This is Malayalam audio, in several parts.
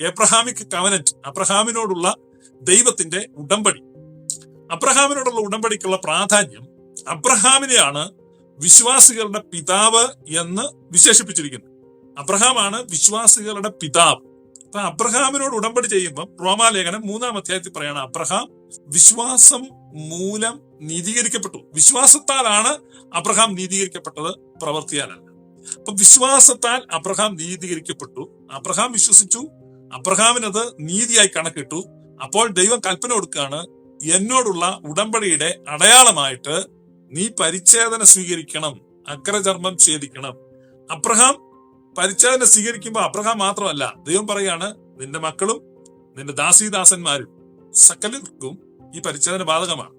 എബ്രഹാമിക് കവനറ്റ് അബ്രഹാമിനോടുള്ള ദൈവത്തിന്റെ ഉടമ്പടി. അബ്രഹാമിനോടുള്ള ഉടമ്പടിക്കുള്ള പ്രാധാന്യം അബ്രഹാമിനെയാണ് വിശ്വാസികളുടെ പിതാവ് എന്ന് വിശേഷിപ്പിച്ചിരിക്കുന്നത്. അബ്രഹാമാണ് വിശ്വാസികളുടെ പിതാവ്. അപ്പൊ അബ്രഹാമിനോട് ഉടമ്പടി ചെയ്യുമ്പോൾ റോമാലേഖനം മൂന്നാം അധ്യായത്തിൽ പറയാണ് അബ്രഹാം വിശ്വാസം മൂലം നീതീകരിക്കപ്പെട്ടു. വിശ്വാസത്താലാണ് അബ്രഹാം നീതീകരിക്കപ്പെട്ടത് പ്രവർത്തിയാലല്ല. അപ്പൊ വിശ്വാസത്താൽ അബ്രഹാം നീതീകരിക്കപ്പെട്ടു. അബ്രഹാം വിശ്വസിച്ചു അബ്രഹാമിനത് നീതിയായി കണക്കിട്ടു. അപ്പോൾ ദൈവം കൽപ്പന കൊടുക്കുകയാണ് എന്നോടുള്ള ഉടമ്പടിയുടെ അടയാളമായിട്ട് നീ പരിച്ഛേദന സ്വീകരിക്കണം അഗ്രചർമ്മം ഛേദിക്കണം. അബ്രഹാം പരിച്ഛേദന സ്വീകരിക്കുമ്പോൾ അബ്രഹാം മാത്രമല്ല ദൈവം പറയാണ് നിന്റെ മക്കളും നിന്റെ ദാസീദാസന്മാരും സകലർക്കും ഈ പരിച്ഛേദന ബാധകമാണ്.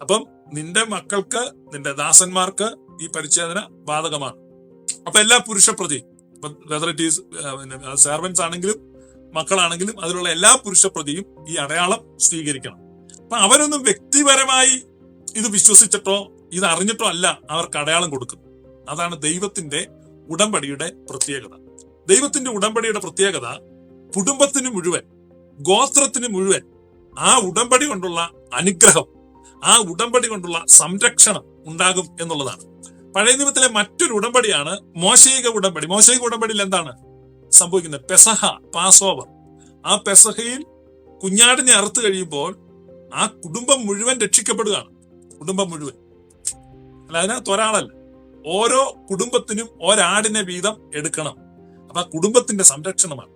അപ്പം നിന്റെ മക്കൾക്ക് നിന്റെ ദാസന്മാർക്ക് ഈ പരിച്ഛേദന ബാധകമാണ്. അപ്പൊ എല്ലാ പുരുഷ പ്രതി വെദർ ഇറ്റ് ഈസ് സെർവൻസ് ആണെങ്കിലും മക്കളാണെങ്കിലും അതിലുള്ള എല്ലാ പുരുഷ പ്രതിയും ഈ അടയാളം സ്വീകരിക്കണം. അപ്പൊ അവരൊന്നും വ്യക്തിപരമായി ഇത് വിശ്വസിച്ചിട്ടോ ഇത് അറിഞ്ഞിട്ടോ അല്ല അവർക്ക് അടയാളം കൊടുക്കുന്നത്. അതാണ് ദൈവത്തിന്റെ ഉടമ്പടിയുടെ പ്രത്യേകത. ദൈവത്തിന്റെ ഉടമ്പടിയുടെ പ്രത്യേകത കുടുംബത്തിന് മുഴുവൻ ഗോത്രത്തിന് മുഴുവൻ ആ ഉടമ്പടി കൊണ്ടുള്ള അനുഗ്രഹം ആ ഉടമ്പടി കൊണ്ടുള്ള സംരക്ഷണം ഉണ്ടാകും എന്നുള്ളതാണ്. പഴയ നിയമത്തിലെ മറ്റൊരു ഉടമ്പടിയാണ് മോശയിക ഉടമ്പടി. മോശയിക ഉടമ്പടിയിൽ എന്താണ്? സംഭവിക്കുന്നത്. പെസഹ പാസ് ഓവർ ആ പെസഹയിൽ കുഞ്ഞാടിനെ അറുത്ത് കഴിയുമ്പോൾ ആ കുടുംബം മുഴുവൻ രക്ഷിക്കപ്പെടുകയാണ്. കുടുംബം മുഴുവൻ. അല്ല അതിനകത്ത് ഒരാളല്ല. ഓരോ കുടുംബത്തിനും ഒരാടിനെ വീതം എടുക്കണം. അപ്പൊ ആ കുടുംബത്തിന്റെ സംരക്ഷണമാണ്.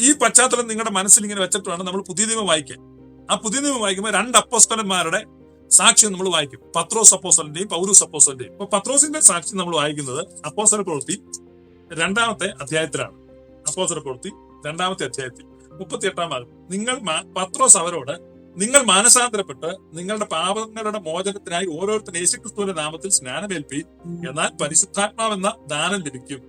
ഈ പശ്ചാത്തലം നിങ്ങളുടെ മനസ്സിൽ ഇങ്ങനെ വെച്ചിട്ടാണ് നമ്മൾ പുതിയ നിയമം വായിക്കുക ആ പുതിയ നിയമം വായിക്കുമ്പോൾ രണ്ട് അപ്പോസ്തലന്മാരുടെ സാക്ഷ്യം നമ്മൾ വായിക്കും. പത്രോസ് അപ്പോസലിന്റെയും പൗരൂസ് അപ്പോസലിന്റെയും ഇപ്പൊ പത്രോസിന്റെ സാക്ഷ്യം നമ്മൾ വായിക്കുന്നത് അപ്പോസല പ്രവൃത്തി രണ്ടാമത്തെ അധ്യായത്തിലാണ്. അപ്പോസല പ്രവൃത്തി രണ്ടാമത്തെ അധ്യായത്തിൽ മുപ്പത്തി എട്ടാം ഭാഗം നിങ്ങൾ പത്രോസ് അവരോട് നിങ്ങൾ മാനസാന്തരപ്പെട്ട് നിങ്ങളുടെ പാപങ്ങളുടെ മോചനത്തിനായി ഓരോരുത്തരും യേശുക്രിസ്തുവിന്റെ നാമത്തിൽ സ്നാനമേൽപ്പി എന്നാൽ പരിശുദ്ധാത്മാവെന്ന ദാനം ലഭിക്കും.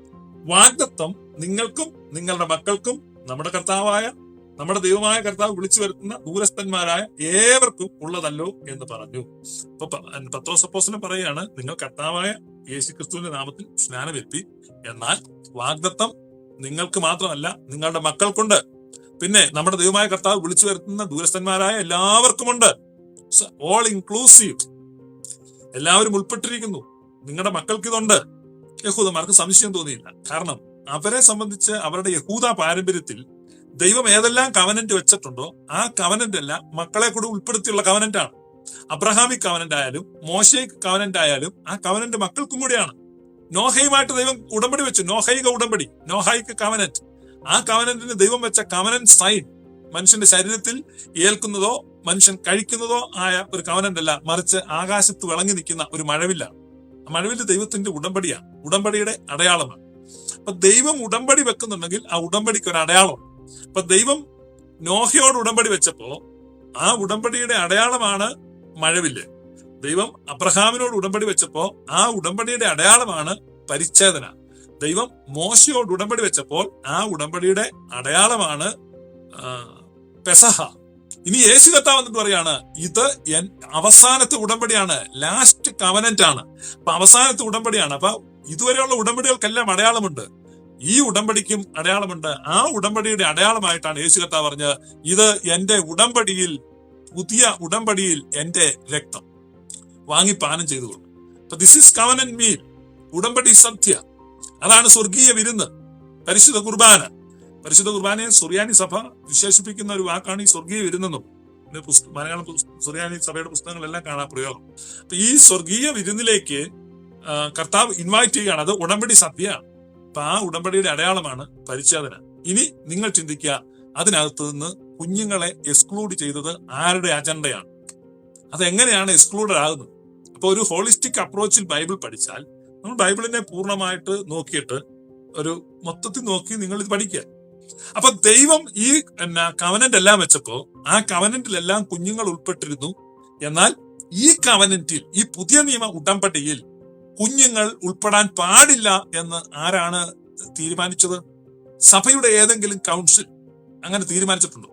വാഗ്ദത്വം നിങ്ങൾക്കും നിങ്ങളുടെ മക്കൾക്കും നമ്മുടെ കർത്താവായ നമ്മുടെ ദൈവമായ കർത്താവ് വിളിച്ചു വരുത്തുന്ന ദൂരസ്ഥന്മാരായ ഏവർക്കും ഉള്ളതല്ലോ എന്ന് പറഞ്ഞു. അപ്പൊ പത്രോ പത്രോസ് അപ്പോസ്തലൻ പറയാണ് നിങ്ങൾ കർത്താവായ യേശുക്രിസ്തുവിന്റെ നാമത്തിൽ സ്നാനമേൽപ്പി എന്നാൽ വാഗ്ദത്വം നിങ്ങൾക്ക് മാത്രമല്ല നിങ്ങളുടെ മക്കൾക്കുണ്ട്. പിന്നെ നമ്മുടെ ദൈവമായ കർത്താവ് വിളിച്ചു വരുത്തുന്ന ദൂരസ്ഥന്മാരായ എല്ലാവർക്കുമുണ്ട്. ഓൾ ഇൻക്ലൂസീവ് എല്ലാവരും ഉൾപ്പെട്ടിരിക്കുന്നു. നിങ്ങളുടെ മക്കൾക്ക് ഇതുണ്ട്. യഹൂദന്മാർക്ക് സംശയം തോന്നിയില്ല. കാരണം അവരെ സംബന്ധിച്ച് അവരുടെ യഹൂദ പാരമ്പര്യത്തിൽ ദൈവം ഏതെല്ലാം കവനന്റ് വെച്ചിട്ടുണ്ടോ ആ കവനന്റ് എല്ലാം മക്കളെ കൂടെ ഉൾപ്പെടുത്തിയുള്ള കവനന്റ് ആണ്. അബ്രഹാമിക് കവനന്റ് ആയാലും മോശയ്ക്ക് കവനന്റ് ആയാലും ആ കവനന്റ് മക്കൾക്കും കൂടിയാണ്. നോഹയുമായിട്ട് ദൈവം ഉടമ്പടി വെച്ചു. നോഹൈക ഉടമ്പടി. നോഹൈക്ക് കവനന്റ് ആ കവനന്റിന് ദൈവം വെച്ച കവനന്റ് സൈൻ മനുഷ്യന്റെ ശരീരത്തിൽ ഏൽക്കുന്നതോ മനുഷ്യൻ കഴിക്കുന്നതോ ആയ ഒരു കവനന്റ് അല്ല. മറിച്ച് ആകാശത്ത് വിളങ്ങി നിൽക്കുന്ന ഒരു മഴവില്ലാണ് ആ മഴവില്ല് ദൈവത്തിന്റെ ഉടമ്പടിയാണ്. ഉടമ്പടിയുടെ അടയാളമാണ്. അപ്പൊ ദൈവം ഉടമ്പടി വെക്കുന്നുണ്ടെങ്കിൽ ആ ഉടമ്പടിക്ക് ഒരു അടയാളമാണ് അപ്പൊ ദൈവം നോഹയോട് ഉടമ്പടി വെച്ചപ്പോ ആ ഉടമ്പടിയുടെ അടയാളമാണ് മഴവില്ല്. ദൈവം അബ്രഹാമിനോട് ഉടമ്പടി വെച്ചപ്പോൾ ആ ഉടമ്പടിയുടെ അടയാളമാണ് പരിച്ഛേദന. ദൈവം മോശയോട് ഉടമ്പടി വെച്ചപ്പോൾ ആ ഉടമ്പടിയുടെ അടയാളമാണ് പെസഹ. ഇനി യേശു കർത്താവ് എന്നിട്ട് പറയാണ് ഇത് എൻ അവസാനത്തെ ഉടമ്പടിയാണ് ലാസ്റ്റ് കവനന്റ് ആണ്. അപ്പൊ അവസാനത്തെ ഉടമ്പടിയാണ്. അപ്പൊ ഇതുവരെയുള്ള ഉടമ്പടികൾക്കെല്ലാം അടയാളമുണ്ട്. ഈ ഉടമ്പടിക്കും അടയാളമുണ്ട്. ആ ഉടമ്പടിയുടെ അടയാളമായിട്ടാണ് യേശു കർത്താവ് പറഞ്ഞത് ഇത് എന്റെ ഉടമ്പടിയിൽ പുതിയ ഉടമ്പടിയിൽ എന്റെ രക്തം. വാങ്ങി പാനം ചെയ്തുകൊണ്ട് അപ്പൊ ദിസ് ഇസ് കവനന്റ് മീൽ ഉടമ്പടി സദ്യ അതാണ് സ്വർഗീയ വിരുന്ന്. പരിശുദ്ധ കുർബാന. പരിശുദ്ധ കുർബാനയെ സുറിയാനി സഭ വിശേഷിപ്പിക്കുന്ന ഒരു വാക്കാണ് ഈ സ്വർഗീയ വിരുന്നെന്നും. മലയാളം സുറിയാനി സഭയുടെ പുസ്തകങ്ങളെല്ലാം കാണാൻ പ്രയോഗം. അപ്പൊ ഈ സ്വർഗീയ വിരുന്നിലേക്ക് കർത്താവ് ഇൻവൈറ്റ് ചെയ്യുകയാണ്. അത് ഉടമ്പടി സദ്യയാണ് അപ്പൊ ആ ഉടമ്പടിയുടെ അടയാളമാണ് പരിച്ഛേദന. ഇനി നിങ്ങൾ ചിന്തിക്കുക അതിനകത്ത് നിന്ന് കുഞ്ഞുങ്ങളെ എക്സ്ക്ലൂഡ് ചെയ്തത് ആരുടെ അജണ്ടയാണ് അതെങ്ങനെയാണ് എക്സ്ക്ലൂഡഡ് ആകുന്നത്? അപ്പൊ ഒരു ഹോളിസ്റ്റിക് അപ്രോച്ചിൽ ബൈബിൾ പഠിച്ചാൽ നമ്മൾ ബൈബിളിനെ പൂർണമായിട്ട് നോക്കിയിട്ട് ഒരു മൊത്തത്തിൽ നോക്കി നിങ്ങൾ ഇത് പഠിക്കുക. അപ്പൊ ദൈവം ഈ എന്നാ കവനന്റ് എല്ലാം വെച്ചപ്പോ ആ കവനന്റിലെല്ലാം കുഞ്ഞുങ്ങൾ ഉൾപ്പെട്ടിരുന്നു. എന്നാൽ ഈ കവനന്റിൽ ഈ പുതിയ നിയമ ഉടമ്പടിയിൽ കുഞ്ഞുങ്ങൾ ഉൾപ്പെടാൻ പാടില്ല എന്ന് ആരാണ് തീരുമാനിച്ചത്? സഭയുടെ ഏതെങ്കിലും കൗൺസിൽ അങ്ങനെ തീരുമാനിച്ചിട്ടുണ്ടോ?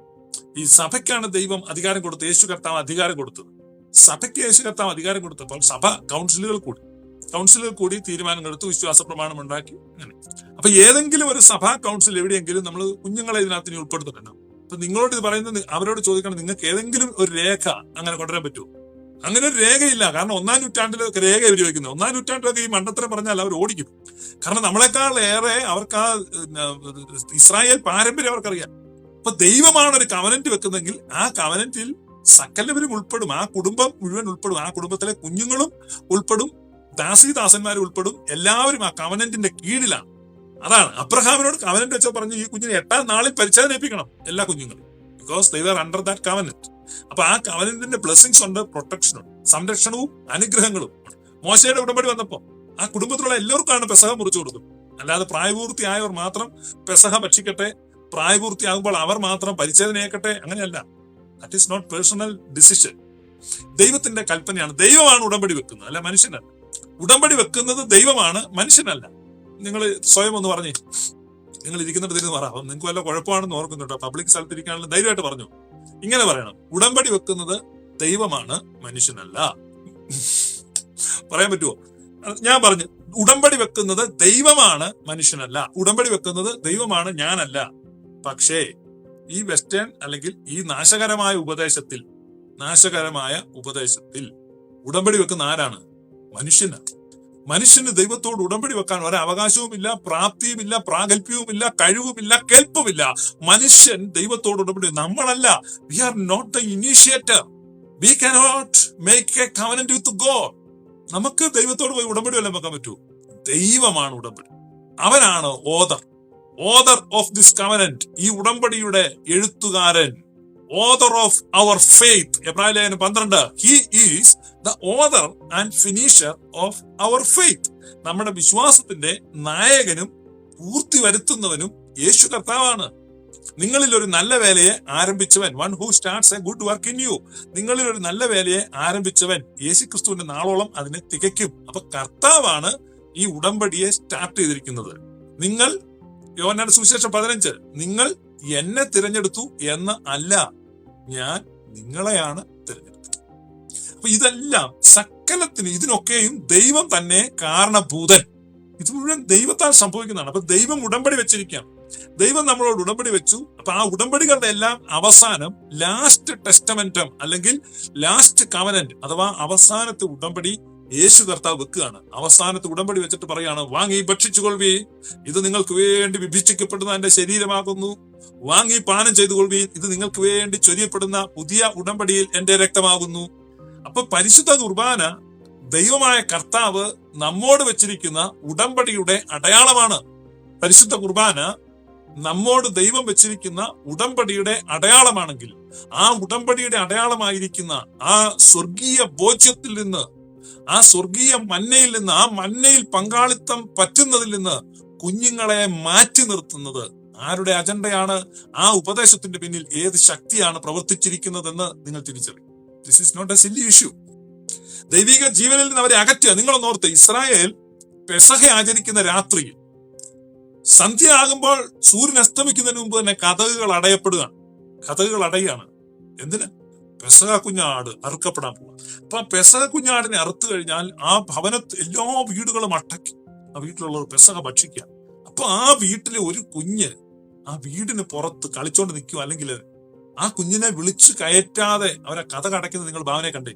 ഈ സഭയ്ക്കാണ് ദൈവം അധികാരം കൊടുത്തത് യേശു കർത്താവ് അധികാരം കൊടുത്തത്. സഭയ്ക്ക് യേശു കർത്താവ് അധികാരം കൊടുത്തപ്പോൾ സഭ കൗൺസിലുകൾ കൂടി. കൗൺസിലുകൾ കൂടി തീരുമാനം എടുത്തു വിശ്വാസ പ്രമാണം ഉണ്ടാക്കി. അങ്ങനെ. അപ്പൊ ഏതെങ്കിലും ഒരു സഭാ കൗൺസിൽ എവിടെയെങ്കിലും നമ്മൾ കുഞ്ഞുങ്ങളെ ഇതിനകത്ത് ഇനി ഉൾപ്പെടുത്തിട്ടുണ്ട് അപ്പൊ നിങ്ങളോട് ഇത് പറയുന്നത് അവരോട് ചോദിക്കണം നിങ്ങൾക്ക് ഏതെങ്കിലും ഒരു രേഖ അങ്ങനെ കൊണ്ടുവരാൻ പറ്റുമോ? അങ്ങനെ ഒരു രേഖയില്ല. കാരണം ഒന്നാം നൂറ്റാണ്ടിലൊക്കെ രേഖ ഇവർ ചോദിക്കുന്നത് ഒന്നാം നൂറ്റാണ്ടിലൊക്കെ ഈ മണ്ടത്തരം പറഞ്ഞാൽ അവർ ഓടിക്കും. കാരണം നമ്മളെക്കാൾ ഏറെ അവർക്ക് ആ ഇസ്രായേൽ പാരമ്പര്യം അവർക്കറിയാം. അപ്പൊ ദൈവമാണ് ഒരു കവനന്റ് വെക്കുന്നതെങ്കിൽ ആ കവനന്റിൽ സകലവരും ഉൾപ്പെടും. ആ കുടുംബം മുഴുവൻ ഉൾപ്പെടും. ആ കുടുംബത്തിലെ കുഞ്ഞുങ്ങളും ഉൾപ്പെടും. ദാസിദാസന്മാരും ഉൾപ്പെടും. എല്ലാവരും ആ കവനന്റിന്റെ കീഴിലാണ്. അതാണ്. അബ്രഹാമിനോട് കവനന്റ് വെച്ചാൽ പറഞ്ഞു ഈ കുഞ്ഞിനെ എട്ടാം നാളിൽ പരിചയം എല്ലാ കുഞ്ഞുങ്ങളും. Because there under that covenant അപ്പൊ ആ കവനന്റിന്റെ ബ്ലെസ്സിങ്സ് ഉണ്ട് പ്രൊട്ടക്ഷൻ ഉണ്ട് സംരക്ഷണവും അനുഗ്രഹങ്ങളും മോശയുടെ ഉടമ്പടി വന്നപ്പോ ആ കുടുംബത്തിലുള്ള എല്ലാവർക്കാണ് പെസഹ മുറിച്ചു കൊടുക്കും അല്ലാതെ പ്രായപൂർത്തിയായവർ മാത്രം പെസഹ ഭക്ഷിക്കട്ടെ. പ്രായപൂർത്തിയാകുമ്പോൾ അവർ മാത്രം പരിച്ഛേദനയേക്കട്ടെ. അങ്ങനെയല്ല. That is not personal decision ദൈവത്തിന്റെ കൽപ്പനയാണ്. ദൈവമാണ് ഉടമ്പടി വെക്കുന്നത്. അല്ല മനുഷ്യനല്ല. ഉടമ്പടി വെക്കുന്നത് ദൈവമാണ് മനുഷ്യനല്ല. നിങ്ങൾ സ്വയം ഒന്ന് പറഞ്ഞേ. നിങ്ങൾ ഇരിക്കുന്നിടത്ത് ഇരുന്ന് പറ നിങ്ങൾക്ക് വല്ല കുഴപ്പമാണെന്ന് ഓർക്കുന്നുണ്ടോ? പബ്ലിക് സ്ഥലത്ത് ഇരിക്കാനുള്ള ധൈര്യമായിട്ട് പറഞ്ഞു. ഇങ്ങനെ പറയണം. ഉടമ്പടി വെക്കുന്നത് ദൈവമാണ് മനുഷ്യനല്ല. പറയാൻ പറ്റുമോ ഞാൻ പറഞ്ഞു. ഉടമ്പടി വെക്കുന്നത് ദൈവമാണ് മനുഷ്യനല്ല. ഉടമ്പടി വെക്കുന്നത് ദൈവമാണ് ഞാനല്ല. പക്ഷേ ഈ വെസ്റ്റേൺ അല്ലെങ്കിൽ ഈ നാശകരമായ ഉപദേശത്തിൽ നാശകരമായ ഉപദേശത്തിൽ ഉടമ്പടി വെക്കുന്ന ആരാണ്? മനുഷ്യനാണ് മനുഷ്യന് ദൈവത്തോട് ഉടമ്പടി വെക്കാൻ ഒരവകാശവുമില്ല പ്രാപ്തിയുമില്ല പ്രാഗൽഭ്യവുമില്ല കഴിവുമില്ല കേൾപ്പുമില്ല. മനുഷ്യൻ ദൈവത്തോട് ഉടമ്പടി നമ്മളല്ല. We are not the initiator we cannot make a covenant with God നമുക്ക് ദൈവത്തോട് പോയി ഉടമ്പടി വല്ലതും വെക്കാൻ പറ്റൂ. ദൈവമാണ് ഉടമ്പടി. അവനാണ് author author of this covenant ഈ ഉടമ്പടിയുടെ എഴുത്തുകാരൻ. Author of our faith Abraham ലേഖനം പന്ത്രണ്ട്. He is the author and finisher of our faith നമ്മുടെ വിശ്വാസത്തിന്റെ നായകനും പൂർത്തി വരുത്തുന്നവനും യേശു കർത്താവാണ്. നിങ്ങളിൽ ഒരു നല്ല വേലയെ ആരംഭിച്ചവൻ one who starts a good work in you നിങ്ങളിൽ ഒരു നല്ല വേലയെ ആരംഭിച്ചവൻ യേശു ക്രിസ്തുവിന്റെ നാളോളം അതിനെ തികയ്ക്കും. അപ്പൊ കർത്താവാണ് ഈ ഉടമ്പടിയെ സ്റ്റാർട്ട് ചെയ്തിരിക്കുന്നത്. നിങ്ങൾ യോനാട് സുവിശേഷം പതിനഞ്ച്. നിങ്ങൾ എന്നെ തിരഞ്ഞെടുത്തു എന്ന് അല്ല ഞാൻ നിങ്ങളെയാണ് തിരഞ്ഞെടുത്തത്. അപ്പൊ ഇതെല്ലാം സകലത്തിന് ഇതിനൊക്കെയും ദൈവം തന്നെ കാരണഭൂതൻ. ഇത് മുഴുവൻ ദൈവത്താൽ സംഭവിക്കുന്നതാണ്. അപ്പൊ ദൈവം ഉടമ്പടി വെച്ചിരിക്കുകയാണ്. ദൈവം നമ്മളോട് ഉടമ്പടി വെച്ചു. അപ്പൊ ആ ഉടമ്പടികളുടെ എല്ലാം അവസാനം ലാസ്റ്റ് ടെസ്റ്റമെന്റം അല്ലെങ്കിൽ ലാസ്റ്റ് കവനന്റ് അഥവാ അവസാനത്തെ ഉടമ്പടി യേശു കർത്താവ് വെക്കുകയാണ്. അവസാനത്ത് ഉടമ്പടി വെച്ചിട്ട് പറയാണ് വാങ്ങി ഭക്ഷിച്ചുകൊള്ളി ഇത് നിങ്ങൾക്ക് വേണ്ടി വിഭജിക്കപ്പെടുന്ന എന്റെ ശരീരമാകുന്നു. വാങ്ങി പാനം ചെയ്തു കൊള്ളി ഇത് നിങ്ങൾക്ക് വേണ്ടി ചൊരിയപ്പെടുന്ന പുതിയ ഉടമ്പടിയിൽ എന്റെ രക്തമാകുന്നു. അപ്പൊ പരിശുദ്ധ കുർബാന ദൈവമായ കർത്താവ് നമ്മോട് വെച്ചിരിക്കുന്ന ഉടമ്പടിയുടെ അടയാളമാണ്. പരിശുദ്ധ കുർബാന നമ്മോട് ദൈവം വെച്ചിരിക്കുന്ന ഉടമ്പടിയുടെ അടയാളമാണെങ്കിൽ ആ ഉടമ്പടിയുടെ അടയാളമായിരിക്കുന്ന ആ സ്വർഗീയ ബോധ്യത്തിൽ നിന്ന് ആ സ്വർഗീയ മന്നയിൽ നിന്ന് ആ മന്നയിൽ പങ്കാളിത്തം പറ്റുന്നതിൽ നിന്ന് കുഞ്ഞുങ്ങളെ മാറ്റി നിർത്തുന്നത് ആരുടെ അജണ്ടയാണ്? ആ ഉപദേശത്തിന്റെ പിന്നിൽ ഏത് ശക്തിയാണ് പ്രവർത്തിച്ചിരിക്കുന്നതെന്ന് നിങ്ങൾ തിരിച്ചറിയും this is not a silly issue ദൈവിക ജീവനിൽ നിന്ന് അവരെ അകറ്റുക. നിങ്ങൾ ഓർത്ത് ഇസ്രായേൽ പെസഹ ആചരിക്കുന്ന രാത്രിയിൽ സന്ധ്യ ആകുമ്പോൾ സൂര്യൻ അസ്തമിക്കുന്നതിന് മുമ്പ് തന്നെ കഥകൾ അടയപ്പെടുകയാണ്. കഥകൾ അടയുകയാണ്. എന്തിന്? പെസഹ കുഞ്ഞാട് അറുക്കപ്പെടാൻ പോവുക അപ്പൊ ആ പെസഹ കുഞ്ഞാടിനെ അറുത്തു കഴിഞ്ഞാൽ ആ ഭവനത്ത് എല്ലാ വീടുകളും അടക്കി. ആ വീട്ടിലുള്ളവർ പെസഹ ഭക്ഷിക്കുക. അപ്പൊ ആ വീട്ടിലെ ഒരു കുഞ്ഞ് ആ വീടിന് പുറത്ത് കളിച്ചോണ്ട് നിൽക്കുക അല്ലെങ്കിൽ ആ കുഞ്ഞിനെ വിളിച്ചു കയറ്റാതെ അവരെ കഥ കടക്കുന്നത് നിങ്ങൾ ഭാവനയെ കണ്ടേ?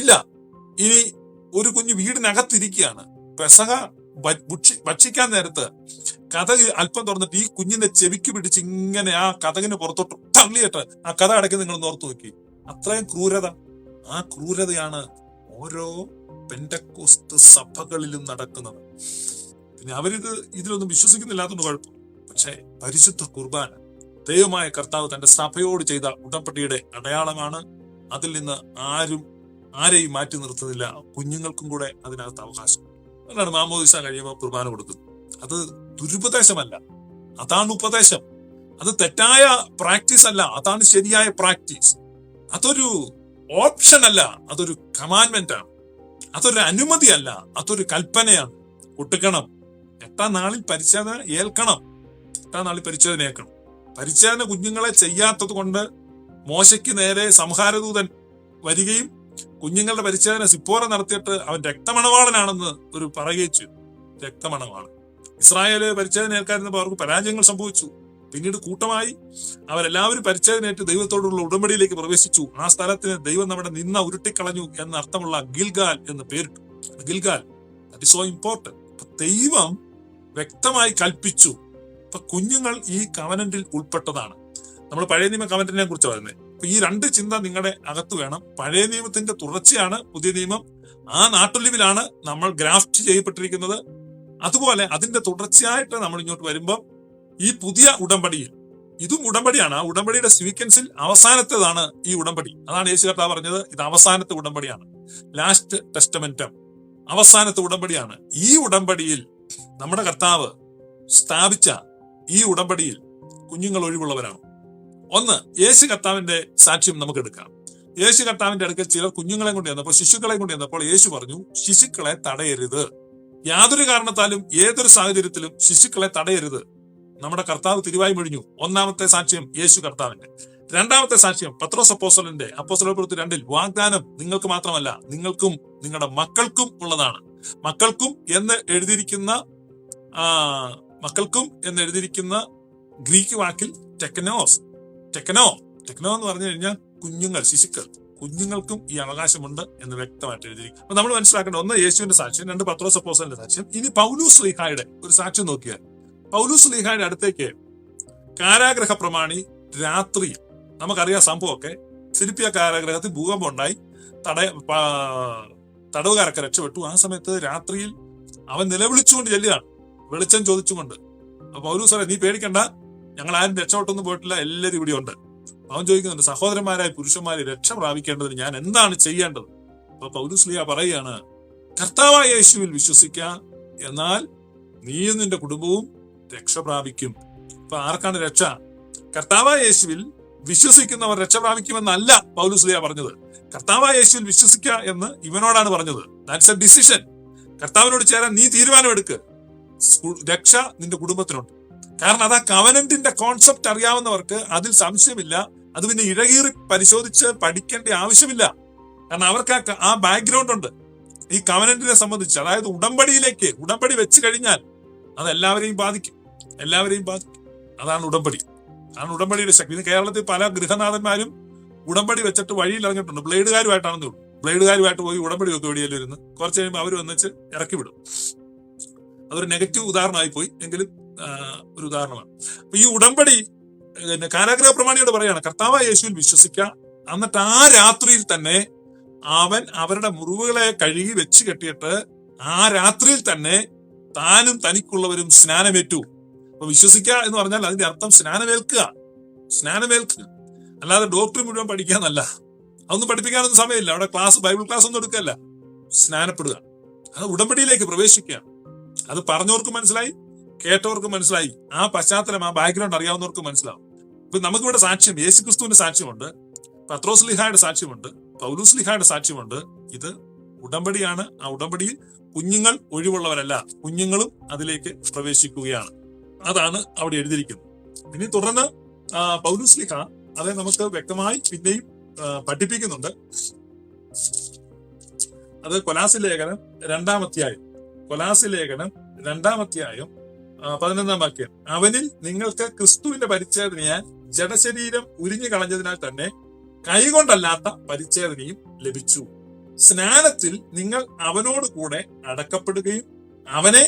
ഇല്ല. ഇനി ഒരു കുഞ്ഞ് വീടിനകത്തിരിക്കുകയാണ്. പെസഹ ഭക്ഷിക്കാൻ നേരത്ത് കഥ അല്പം തുറന്നിട്ട് ഈ കുഞ്ഞിന്റെ ചെവിക്ക് പിടിച്ച് ഇങ്ങനെ ആ കഥകിന് പുറത്തോട്ട് തള്ളിയിട്ട് ആ കഥ അടക്കി നിങ്ങൾ ഓർത്തു നോക്കി. അത്രയും ക്രൂരത. ആ ക്രൂരതയാണ് ഓരോ പെൻഡക്കോസ്ത് സഭകളിലും നടക്കുന്നത്. പിന്നെ അവരിത് ഇതിലൊന്നും വിശ്വസിക്കുന്നില്ലാത്തതുകൊണ്ട് കുഴപ്പം. പക്ഷേ പരിശുദ്ധ കുർബാന ദൈവമായ കർത്താവ് തന്റെ സഭയോട് ചെയ്ത ഉടമ്പടിയുടെ അടയാളമാണ്. അതിൽ നിന്ന് ആരും ആരെയും മാറ്റി നിർത്തുന്നില്ല. കുഞ്ഞുങ്ങൾക്കും കൂടെ അതിനകത്ത് അവകാശം. അതാണ് മാമോദിസ കഴിയുമ്പോൾ കുർബാന കൊടുക്കുന്നത്. അത് ദുരുപദേശമല്ല. അതാണ് ഉപദേശം. അത് തെറ്റായ പ്രാക്ടീസ് അല്ല. അതാണ് ശരിയായ പ്രാക്ടീസ്. അതൊരു ഓപ്ഷൻ അല്ല. അതൊരു കമാൻമെന്റ് ആണ്. അതൊരു അനുമതി അല്ല. അതൊരു കൽപ്പനയാണ്. കൊടുക്കണം എട്ടാം നാളിൽ പരിശോധന ഏൽക്കണം. എട്ടാം നാളിൽ പരിശോധന ഏൽക്കണം. പരിശോധന കുഞ്ഞുങ്ങളെ ചെയ്യാത്തത് കൊണ്ട് മോശയ്ക്ക് നേരെ സംഹാരദൂതൻ വരികയും കുഞ്ഞുങ്ങളുടെ പരിശോധന സിപ്പോറ നടത്തിയിട്ട് അവൻ രക്തമണവാളനാണെന്ന് ഒരു പറയുകയും ചെയ്തു. രക്തമണവാളൻ. ഇസ്രായേൽ പരിശോധന ഏൽക്കാതിരുന്നപ്പോൾ അവർക്ക് പരാജയങ്ങൾ സംഭവിച്ചു. പിന്നീട് കൂട്ടമായി അവരെല്ലാവരും പരിച്ഛേദനേറ്റ് ദൈവത്തോടുള്ള ഉടമ്പടിയിലേക്ക് പ്രവേശിച്ചു. ആ സ്ഥലത്തിന് ദൈവം നമ്മുടെ നിന്ന ഉരുട്ടിക്കളഞ്ഞു എന്ന അർത്ഥമുള്ള ഗിൽഗാൽ എന്ന് പേരിട്ടു. ഗിൽഗാൽ ദാറ്റ് സോ ഇമ്പോർട്ടന്റ് ദൈവം വ്യക്തമായി കൽപ്പിച്ചു. അപ്പൊ കുഞ്ഞുങ്ങൾ ഈ കവനന്റിൽ ഉൾപ്പെട്ടതാണ്. നമ്മൾ പഴയ നിയമ കവനന്റിനെ കുറിച്ച് പറയുന്നത്. അപ്പൊ ഈ രണ്ട് ചിന്ത നിങ്ങളുടെ അകത്ത് വേണം. പഴയ നിയമത്തിന്റെ തുടർച്ചയാണ് പുതിയ നിയമം. ആ നാട്ടൊലിവിലാണ് നമ്മൾ ഗ്രാഫ്റ്റ് ചെയ്യപ്പെട്ടിരിക്കുന്നത്. അതുപോലെ അതിന്റെ തുടർച്ചയായിട്ട് നമ്മൾ ഇങ്ങോട്ട് വരുമ്പോൾ ഈ പുതിയ ഉടമ്പടിയിൽ ഇതും ഉടമ്പടിയാണ്. ആ ഉടമ്പടിയുടെ സ്വീക്വൻസിൽ അവസാനത്തേതാണ് ഈ ഉടമ്പടി. അതാണ് യേശു കർത്താവ് പറഞ്ഞത്. ഇത് അവസാനത്തെ ഉടമ്പടിയാണ്. ലാസ്റ്റ് ടെസ്റ്റമെന്റം അവസാനത്തെ ഉടമ്പടിയാണ്. ഈ ഉടമ്പടിയിൽ നമ്മുടെ കർത്താവ് സ്ഥാപിച്ച ഈ ഉടമ്പടിയിൽ കുഞ്ഞുങ്ങൾ ഒഴിവുള്ളവരാണ്. ഒന്ന് യേശു കർത്താവിന്റെ സാക്ഷ്യം നമുക്ക് എടുക്കാം. യേശു കർത്താവിന്റെ അടുക്കൽ ചിലർ കുഞ്ഞുങ്ങളെ കൊണ്ട് ചെന്നപ്പോൾ ശിശുക്കളെ കൊണ്ട് ചെന്നപ്പോൾ യേശു പറഞ്ഞു ശിശുക്കളെ തടയരുത്. യാതൊരു കാരണത്താലും ഏതൊരു സാഹചര്യത്തിലും ശിശുക്കളെ തടയരുത്. നമ്മുടെ കർത്താവ് തിരുവായി മൊഴിഞ്ഞു. ഒന്നാമത്തെ സാക്ഷ്യം യേശു കർത്താവിന്റെ. രണ്ടാമത്തെ സാക്ഷ്യം പത്രോസ് അപ്പോസലിന്റെ അപ്പോസലപ്പുറത്ത് രണ്ടിൽ വാഗ്ദാനം നിങ്ങൾക്ക് മാത്രമല്ല നിങ്ങൾക്കും നിങ്ങളുടെ മക്കൾക്കും ഉള്ളതാണ്. മക്കൾക്കും എന്ന് എഴുതിയിരിക്കുന്ന മക്കൾക്കും എന്ന് എഴുതിയിരിക്കുന്ന ഗ്രീക്ക് വാക്കിൽ ടെക്നോസ് ടെക്നോ ടെക്നോ എന്ന് പറഞ്ഞു കഴിഞ്ഞാൽ കുഞ്ഞുങ്ങൾ ശിശുക്കൾ. കുഞ്ഞുങ്ങൾക്കും ഈ അവകാശമുണ്ട് എന്ന് വ്യക്തമായിട്ട് എഴുതിയിരിക്കും അപ്പൊ നമ്മൾ മനസ്സിലാക്കേണ്ട ഒന്ന് യേശുവിന്റെ സാക്ഷ്യം രണ്ട് പത്രോസ് അപ്പോസലിന്റെ സാക്ഷ്യം. ഇനി പൗലൂസ് ലീഹായുടെ ഒരു സാക്ഷ്യം നോക്കിയാൽ പൗലൂസ് ലീഹായുടെ അടുത്തേക്ക് കാരാഗ്രഹ പ്രമാണി രാത്രി നമുക്കറിയാം സംഭവമൊക്കെ. സിരിപ്പിയ കാരാഗ്രഹത്തിൽ ഭൂകമ്പം ഉണ്ടായി തട തടവുകാരൊക്കെ രക്ഷപ്പെട്ടു. ആ സമയത്ത് രാത്രിയിൽ അവൻ നിലവിളിച്ചുകൊണ്ട് ചെല്ലുകയാണ്. വെളിച്ചം ചോദിച്ചുകൊണ്ട്. അപ്പൊ പൗലൂസ് പറയാം നീ പേടിക്കണ്ട. ഞങ്ങൾ ആരും രക്ഷപ്പെട്ടൊന്നും പോയിട്ടില്ല. എല്ലാവരും ഇവിടെ ഉണ്ട്. അവൻ ചോദിക്കുന്നുണ്ട് സഹോദരന്മാരായ പുരുഷന്മാരെ രക്ഷ പ്രാപിക്കേണ്ടതിന് ഞാൻ എന്താണ് ചെയ്യേണ്ടത്? അപ്പൊ പൗലൂസ് ലിയ പറയുകയാണ് കർത്താവായ യേശുവിൽ വിശ്വസിക്കുക എന്നാൽ നീയും നിന്റെ കുടുംബവും രക്ഷ പ്രാപിക്കും. അപ്പൊ ആർക്കാണ് രക്ഷ? കർത്താവായ യേശുവിൽ വിശ്വസിക്കുന്നവർ രക്ഷ പ്രാപിക്കുമെന്നല്ല പൗലുസ്ലിയ പറഞ്ഞത്. കർത്താവായ യേശുവിൽ വിശ്വസിക്കുക എന്ന് ഇവനോടാണ് പറഞ്ഞത്. ദാറ്റ്സ് എ ഡിസിഷൻ കർത്താവിനോട് ചേരാൻ നീ തീരുമാനമെടുക്ക്. രക്ഷ നിന്റെ കുടുംബത്തിനുണ്ട്. കാരണം അതാ കവനന്റിന്റെ കോൺസെപ്റ്റ് അറിയാവുന്നവർക്ക് അതിൽ സംശയമില്ല. അത് പിന്നെ ഇഴകീറി പരിശോധിച്ച് പഠിക്കേണ്ട ആവശ്യമില്ല. കാരണം അവർക്ക് ആ ബാക്ക്ഗ്രൗണ്ട് ഉണ്ട്. ഈ കവനന്റിനെ സംബന്ധിച്ച് അതായത് ഉടമ്പടിയിലേക്ക് ഉടമ്പടി വെച്ച് കഴിഞ്ഞാൽ അത് എല്ലാവരെയും ബാധിക്കും. എല്ലാവരെയും ബാധിക്കും അതാണ് ഉടമ്പടി. അതാണ് ഉടമ്പടിയുടെ ശക്തി. കേരളത്തിൽ പല ഗൃഹനാഥന്മാരും ഉടമ്പടി വെച്ചിട്ട് വഴിയിൽ ഇറങ്ങിയിട്ടുണ്ട് ബ്ലേഡുകാരുമായിട്ടാണെന്ന് തോന്നുന്നു ബ്ലേഡുകാരുമായിട്ട് പോയി ഉടമ്പടി ഒക്കെ വെടിയിലിരുന്ന് കുറച്ച് കഴിയുമ്പോൾ അവർ വന്നിച്ച് ഇറക്കി വിടും. അതൊരു നെഗറ്റീവ് ഉദാഹരണമായി പോയി. എങ്കിലും ഒരു ഉദാഹരണമാണ്. അപ്പൊ ഈ ഉടമ്പടി പിന്നെ കാരാഗ്രഹ പ്രമാണിയോട് പറയാണ് കർത്താവ് യേശുവിൽ വിശ്വസിക്കുക എന്നിട്ട് ആ രാത്രിയിൽ തന്നെ അവൻ അവരുടെ മുറിവുകളെ കഴുകി വെച്ച് കെട്ടിയിട്ട് ആ രാത്രിയിൽ തന്നെ താനും തനിക്കുള്ളവരും സ്നാനമേറ്റു. അപ്പൊ വിശ്വസിക്കുക എന്ന് പറഞ്ഞാൽ അതിന്റെ അർത്ഥം സ്നാനമേൽക്കുക. സ്നാനമേൽക്കുക. അല്ലാതെ ഡോക്ടർ മുഴുവൻ പഠിക്കാന്നല്ല അതൊന്നും പഠിപ്പിക്കാനൊന്നും സമയമില്ല. അവിടെ ക്ലാസ് ബൈബിൾ ക്ലാസ് ഒന്നും എടുക്കല്ല സ്നാനപ്പെടുക. അത് ഉടമ്പടിയിലേക്ക് പ്രവേശിക്കുക. അത് പറഞ്ഞവർക്ക് മനസ്സിലായി കേട്ടവർക്ക് മനസ്സിലായി. ആ പശ്ചാത്തലം ആ ബാക്ക്ഗ്രൗണ്ട് അറിയാവുന്നവർക്ക് മനസ്സിലാവും. ഇപ്പൊ നമുക്കിവിടെ സാക്ഷ്യം യേശു ക്രിസ്തുവിന്റെ സാക്ഷ്യമുണ്ട്. പത്രോസ് ലിഹായുടെ സാക്ഷ്യമുണ്ട്. പൗലൂസ് ലിഹായുടെ സാക്ഷ്യമുണ്ട്. ഇത് ഉടമ്പടിയാണ്. ആ ഉടമ്പടിയിൽ കുഞ്ഞുങ്ങൾ ഒഴിവുള്ളവരല്ല. കുഞ്ഞുങ്ങളും അതിലേക്ക് പ്രവേശിക്കുകയാണ്. അതാണ് അവിടെ എഴുതിയിരിക്കുന്നത്. ഇനി തുടർന്ന് പൗലുസ്ലിഹ പൗലൂസ് ലിഹ അത് നമുക്ക് വ്യക്തമായി പിന്നെയും പഠിപ്പിക്കുന്നുണ്ട്. അത് കൊലാസി ലേഖനം രണ്ടാമധ്യായം കൊലാസി ലേഖനം രണ്ടാമധ്യായം പതിനൊന്നാം വാക്യം. അവനിൽ നിങ്ങൾക്ക് ക്രിസ്തുവിന്റെ പരിച്ഛേദനയാൽ ജഡശരീരം ഉരിഞ്ഞു കളഞ്ഞതിനാൽ തന്നെ കൈകൊണ്ടല്ലാത്ത പരിച്ഛേദനയും ലഭിച്ചു. സ്നാനത്തിൽ നിങ്ങൾ അവനോട് കൂടെ അടക്കപ്പെടുകയും അവനെ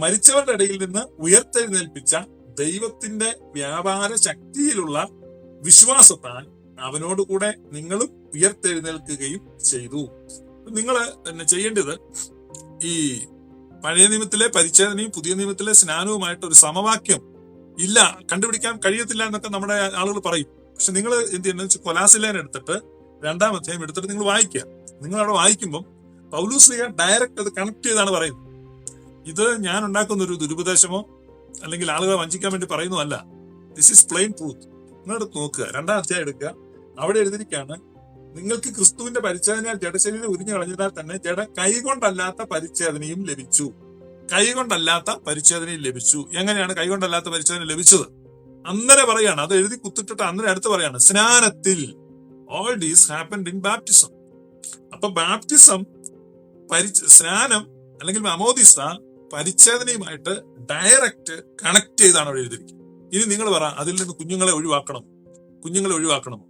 മരിച്ചവരുടെ ഇടയിൽ നിന്ന് ഉയർത്തെഴുന്നേൽപ്പിച്ച ദൈവത്തിന്റെ വ്യാപാര ശക്തിയിലുള്ള വിശ്വാസത്താൽ അവനോട് കൂടെ നിങ്ങളും ഉയർത്തെഴുന്നേൽക്കുകയും ചെയ്തു. നിങ്ങൾ തന്നെ ചെയ്യേണ്ടത് ഈ പഴയ നിയമത്തിലെ പരിച്ഛേദനയും പുതിയ നിയമത്തിലെ സ്നാനവുമായിട്ട് ഒരു സമവാക്യം ഇല്ല കണ്ടുപിടിക്കാൻ കഴിയത്തില്ല എന്നൊക്കെ നമ്മുടെ ആളുകൾ പറയും. പക്ഷെ നിങ്ങൾ എന്ത് ചെയ്യുന്നത് വെച്ചാൽ കൊലാസിലേൻ എടുത്തിട്ട് രണ്ടാം അധ്യായം എടുത്തിട്ട് നിങ്ങൾ വായിക്കുക. നിങ്ങൾ അവിടെ വായിക്കുമ്പോൾ പൗലൂസ് ലീഗ ഡയറക്റ്റ് അത് കണക്ട് ചെയ്താണ് പറയുന്നത്. ഇത് ഞാൻ ഉണ്ടാക്കുന്ന ഒരു ദുരുപദേശമോ? അല്ലെങ്കിൽ ആളുകളെ വഞ്ചിക്കാൻ വേണ്ടി പറയുന്നതല്ല ദിസ് ഈസ് പ്ലെയിൻ ട്രൂത്ത് നിങ്ങളെടുത്ത് നോക്കുക. രണ്ടാം അധ്യായം എടുക്കുക. അവിടെ എഴുതിയിരിക്കുകയാണ് നിങ്ങൾക്ക് ക്രിസ്തുവിന്റെ പരിച്ഛേദനയാൽ ജഡശരീരം ഉരിഞ്ഞു കളഞ്ഞതിനാൽ തന്നെ ജഡ കൈകൊണ്ടല്ലാത്ത പരിച്ഛേദനയും ലഭിച്ചു. കൈകൊണ്ടല്ലാത്ത പരിച്ഛേദനയും ലഭിച്ചു. എങ്ങനെയാണ് കൈകൊണ്ടല്ലാത്ത പരിച്ഛേദന ലഭിച്ചത്? അന്നേരം പറയാണ് അത് എഴുതി കുത്തിട്ടിട്ട് അന്നേരം അടുത്ത് പറയാണ് സ്നാനത്തിൽ all these happened in baptism അപ്പൊ ബാപ്റ്റിസം പരിച സ്നാനം അല്ലെങ്കിൽ അമോദിസ പരിച്ഛേദനയുമായിട്ട് ഡയറക്റ്റ് കണക്ട് ചെയ്താണ് അവിടെ എഴുതിയിരിക്കുന്നത് ഇനി നിങ്ങൾ പറ അതിൽ നിന്ന് കുഞ്ഞുങ്ങളെ ഒഴിവാക്കണം. കുഞ്ഞുങ്ങളെ ഒഴിവാക്കണം.